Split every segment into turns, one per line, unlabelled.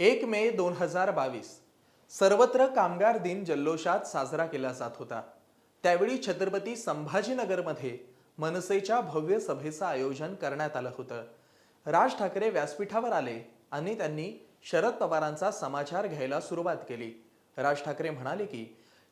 एक मे दोन हजार बावीस. सर्वत्र कामगार दिन जल्लोषात साजरा केला जात होता. त्यावेळी छत्रपती संभाजीनगरमध्ये मनसेच्या भव्य सभेचं आयोजन करण्यात आलं होतं. राज ठाकरे व्यासपीठावर आले आणि त्यांनी शरद पवारांचा समाचार घ्यायला सुरुवात केली. राज ठाकरे म्हणाले की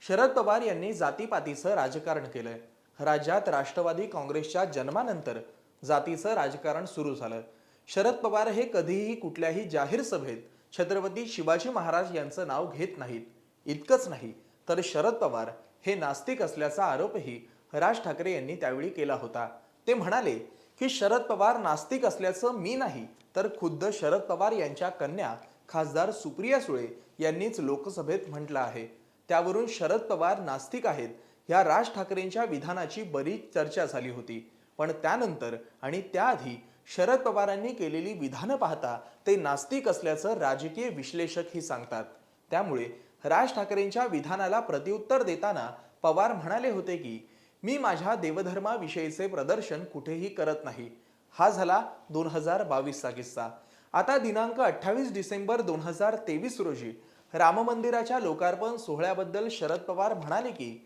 शरद पवार यांनी जातीपातीचं राजकारण केलंय राज्यात राष्ट्रवादी काँग्रेसच्या जन्मानंतर जातीचं राजकारण सुरू झालं. शरद पवार हे कधीही कुठल्याही जाहीर सभेत छत्रपती शिवाजी महाराज यांचं नाव घेत नाहीत. इतकंच नाही तर शरद पवार हे नास्तिक असल्याचा आरोपही राज ठाकरे यांनी त्यावेळी केला होता. ते म्हणाले की शरद पवार नास्तिक असल्याचं मी नाही तर खुद्द शरद पवार यांच्या कन्या खासदार सुप्रिया सुळे यांनीच लोकसभेत म्हटलं आहे. त्यावरून शरद पवार नास्तिक आहेत या राज ठाकरेंच्या विधानाची बरीच चर्चा झाली होती. पण त्यानंतर आणि त्याआधी शरद पवारांनी केलेली विधानं पाहता ते नास्तिक असल्याचं राजकीय विश्लेषकही सांगतात. त्यामुळे राज ठाकरेंच्या विधानाला प्रत्युत्तर देताना पवार म्हणाले होते की मी माझ्या देवधर्माविषयीचे प्रदर्शन कुठेही करत नाही. हा झाला दोन हजार बावीसचा किस्सा. आता दिनांक अठ्ठावीस डिसेंबर दोन हजार तेवीस रोजी राम मंदिराच्या लोकार्पण सोहळ्याबद्दल शरद पवार म्हणाले की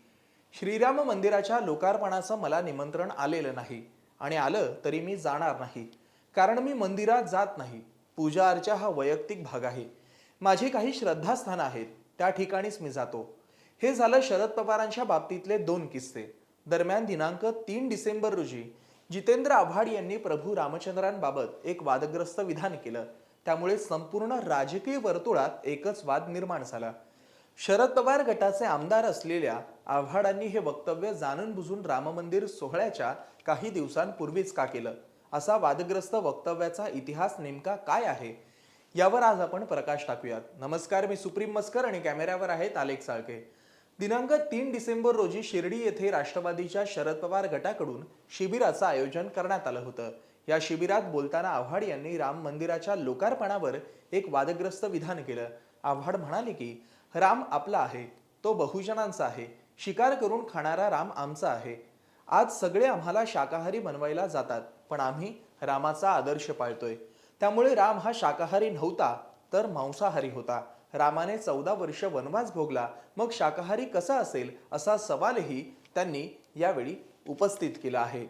श्रीराम मंदिराच्या लोकार्पणाचं मला निमंत्रण आलेलं नाही. आणि आलं तरी मी जाणार नाही. कारण मी मंदिरात जात नाही. पूजा अर्चा हा वैयक्तिक भाग आहे. माझी काही श्रद्धास्थान आहेत. त्या ठिकाणीच मी जातो. हे झालं शरद पवारांच्या बाबतीतले दोन किस्से. दरम्यान दिनांक तीन डिसेंबर रोजी जितेंद्र आव्हाड यांनी प्रभू रामचंद्रांबाबत एक वादग्रस्त विधान केलं. त्यामुळे संपूर्ण राजकीय वर्तुळात एकच वाद निर्माण झाला. शरद पवार गटाचे आमदार असलेल्या आव्हाडांनी हे वक्तव्य जाणून बुजून राम मंदिर सोहळ्याच्या काही दिवसांपूर्वीच का केलं? असा वादग्रस्त वक्तव्याचा इतिहास नेमका काय आहे? यावर आज आपण प्रकाश टाकूयात. नमस्कार मी सुप्रीम मस्कर आणि कॅमेऱ्यावर आहेत आलेख साळके. दिनांक तीन डिसेंबर रोजी शिर्डी येथे राष्ट्रवादीच्या शरद पवार गटाकडून शिबिराचं आयोजन करण्यात आलं होतं. या शिबिरात बोलताना आव्हाड यांनी राम मंदिराच्या लोकार्पणावर एक वादग्रस्त विधान केलं. आव्हाड म्हणाले की राम आपला आहे तो बहुजनांचा आहे शिकार करून खाणारा राम आमचा आहे. आज सगळे आम्हाला शाकाहारी बनवायला जातात पण आम्ही रामाचा आदर्श पाळतोय. त्यामुळे राम हा शाकाहारी नव्हता तर मांसाहारी होता. रामाने चौदा वर्ष वनवास भोगला मग शाकाहारी कसा असेल असा सवालही त्यांनी यावेळी उपस्थित केला आहे.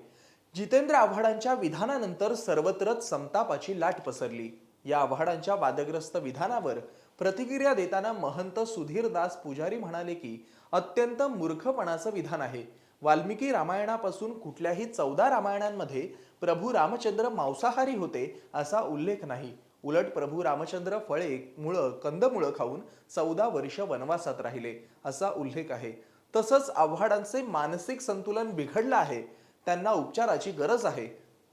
जितेंद्र आव्हाडांच्या विधानानंतर सर्वत्रच संतापाची लाट पसरली. या आव्हाडांच्या वादग्रस्त विधानावर प्रतिक्रिया देताना महंत सुधीरदास पुजारी म्हणाले की अत्यंत मूर्खपणाचं विधान आहे. वाल्मिकी रामायणापासून कुठल्याही चौदा रामायणांमध्ये प्रभू रामचंद्र मांसाहारी होते असा उल्लेख नाही. उलट प्रभू रामचंद्र फळे मुळं कंदमुळं खाऊन चौदा वर्ष वनवासात राहिले असा उल्लेख आहे. तसंच आव्हाडांचे मानसिक संतुलन बिघडलं आहे. त्यांना उपचाराची गरज आहे.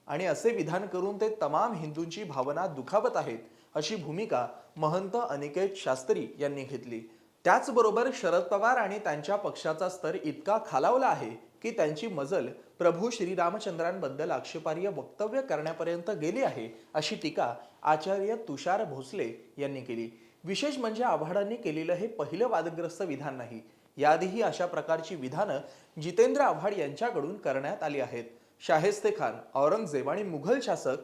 आणि असे विधान करून ते तमाम हिंदूंची भावना दुखावत आहेत. अशी भूमिका महंत अनिकेत शास्त्री यांनी घेतली. त्याचबरोबर शरद पवार आणि त्यांच्या पक्षाचा स्तर इतका खालावला आहे की त्यांची मजल प्रभू श्रीरामचंद्रांबद्दल आक्षेपार्ह वक्तव्य करण्यापर्यंत गेली आहे अशी टीका आचार्य तुषार भोसले यांनी केली. विशेष म्हणजे आव्हाडांनी केलेलं हे पहिलं वादग्रस्त विधान नाही. याआधीही अशा प्रकारची विधानं जितेंद्र आव्हाड यांच्याकडून करण्यात आली आहेत. शाहिस्ते खान औरंगजेब आणि मुघल शासक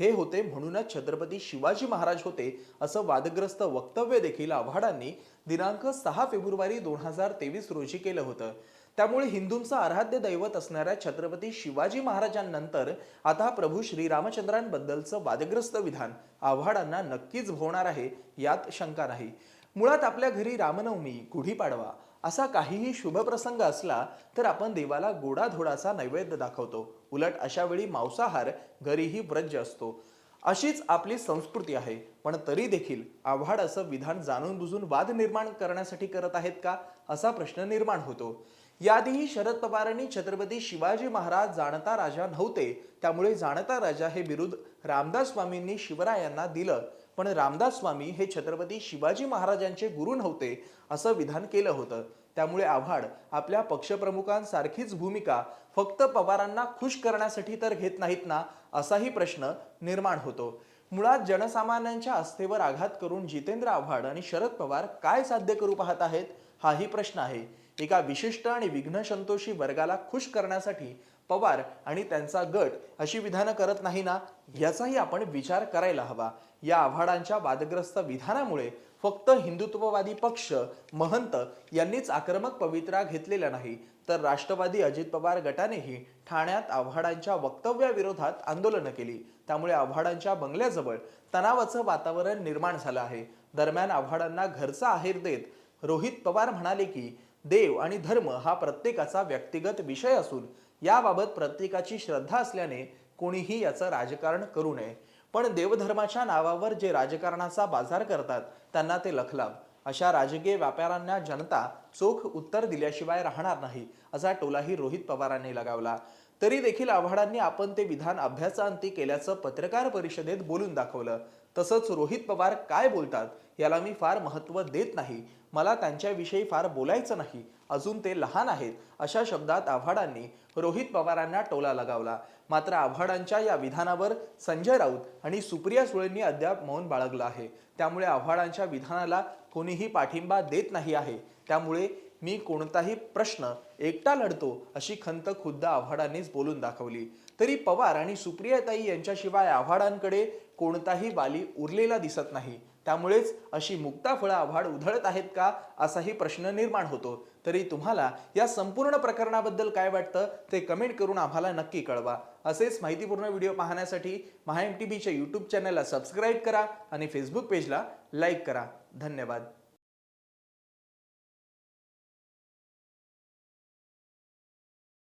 हे होते म्हणूनच छत्रपती शिवाजी महाराज होते असं वादग्रस्त वक्तव्य देखील आव्हाडांनी दिनांक सहा फेब्रुवारी दोन हजार तेवीस रोजी केलं होतं. त्यामुळे हिंदूंचं आराध्य दैवत असणाऱ्या छत्रपती शिवाजी महाराजांनंतर आता प्रभू श्रीरामचंद्रांबद्दलचं वादग्रस्त विधान आव्हाडांना नक्कीच भोवणार आहे यात शंका नाही. मुळात आपल्या घरी रामनवमी गुढीपाडवा असा काहीही शुभप्रसंग असला तर आपण देवाला गोडाधोडाचा नैवेद्य दाखवतो. उलट अशा वेळी मांसाहार घरीही व्रज असतो. अशीच आपली संस्कृती आहे. पण तरी देखील आव्हाड असं विधान जाणून बुजून वाद निर्माण करण्यासाठी करत आहेत का? असा प्रश्न निर्माण होतो. याआधीही शरद पवारांनी छत्रपती शिवाजी महाराज जाणता राजा नव्हते. त्यामुळे जाणता राजा हे विरुद्ध रामदास स्वामींनी शिवरायांना दिलं. पण रामदास स्वामी हे छत्रपती शिवाजी महाराजांचे गुरु नव्हते असं विधान केलं होतं. त्यामुळे आव्हाड आपल्या पक्षप्रमुखांसारखीच भूमिका फक्त पवारांना खुश करण्यासाठी तर घेत नाहीत ना असाही प्रश्न निर्माण होतो. मुळात जनसामान्यांच्या आस्थेवर आघात करून जितेंद्र आव्हाड आणि शरद पवार काय साध्य करू पाहत आहेत हाही प्रश्न आहे. एका विशिष्ट आणि विघ्नसंतोषी वर्गाला खुश करण्यासाठी पवार आणि त्यांचा गट अशी विधानं करत नाही ना याचाही आपण विचार करायला हवा. या आव्हाडांच्या वादग्रस्त विधानामुळे फक्त हिंदुत्ववादी पक्ष महंत यांनीच आक्रमक पवित्रा घेतलेला नाही तर राष्ट्रवादी अजित पवार गटानेही ठाण्यात आव्हाडांच्या वक्तव्याविरोधात आंदोलनं केली. त्यामुळे आव्हाडांच्या बंगल्याजवळ तणावाचं वातावरण निर्माण झालं आहे. दरम्यान आव्हाडांना घरचा आहेर देत रोहित पवार म्हणाले की देव आणि धर्म हा प्रत्येकाचा व्यक्तिगत विषय असून याबाबत प्रत्येकाची श्रद्धा असल्याने कोणीही याचं राजकारण करू नये. पण देवधर्माच्या नावावर जे राजकारणाचा बाजार करतात त्यांना ते लखलाव. अशा राजकीय व्यापाऱ्यांना जनता चोख उत्तर दिल्याशिवाय राहणार नाही असा टोलाही रोहित पवारांनी लगावला. तरी देखील आव्हाडांनी आपण ते विधान अभ्यासांती केल्याचं पत्रकार परिषदेत बोलून दाखवलं. तसंच रोहित पवार काय बोलतात याला मी फार महत्त्व देत नाही मला त्यांच्याविषयी फार बोलायचं नाही. अजून ते लहान आहेत. अशा शब्दात आव्हाडांनी रोहित पवारांना टोला लगावला. मात्र आव्हाडांच्या या विधानावर संजय राऊत आणि सुप्रिया सुळेंनी अद्याप मौन बाळगलं आहे. त्यामुळे आव्हाडांच्या विधानाला कोणीही पाठिंबा देत नाही आहे. त्यामुळे मी कोणताही प्रश्न एकटा लढतो अशी खंत खुद्द आव्हाडांनीच बोलून दाखवली. तरी पवार आणि सुप्रियाताई यांच्याशिवाय आव्हाडांकडे कोणताही बाली उरलेला दिसत नाही. त्यामुळेच अशी मुक्ताफळं आव्हाड उधळत आहेत का असाही प्रश्न निर्माण होतो. तरी तुम्हाला या संपूर्ण प्रकरणाबद्दल काय वाटतं ते कमेंट करून आम्हाला नक्की कळवा. असेच माहितीपूर्ण व्हिडिओ पाहण्यासाठी महा एम टी बीच्या यूट्यूब चॅनलला सबस्क्राईब करा आणि फेसबुक पेजला लाईक करा. धन्यवाद.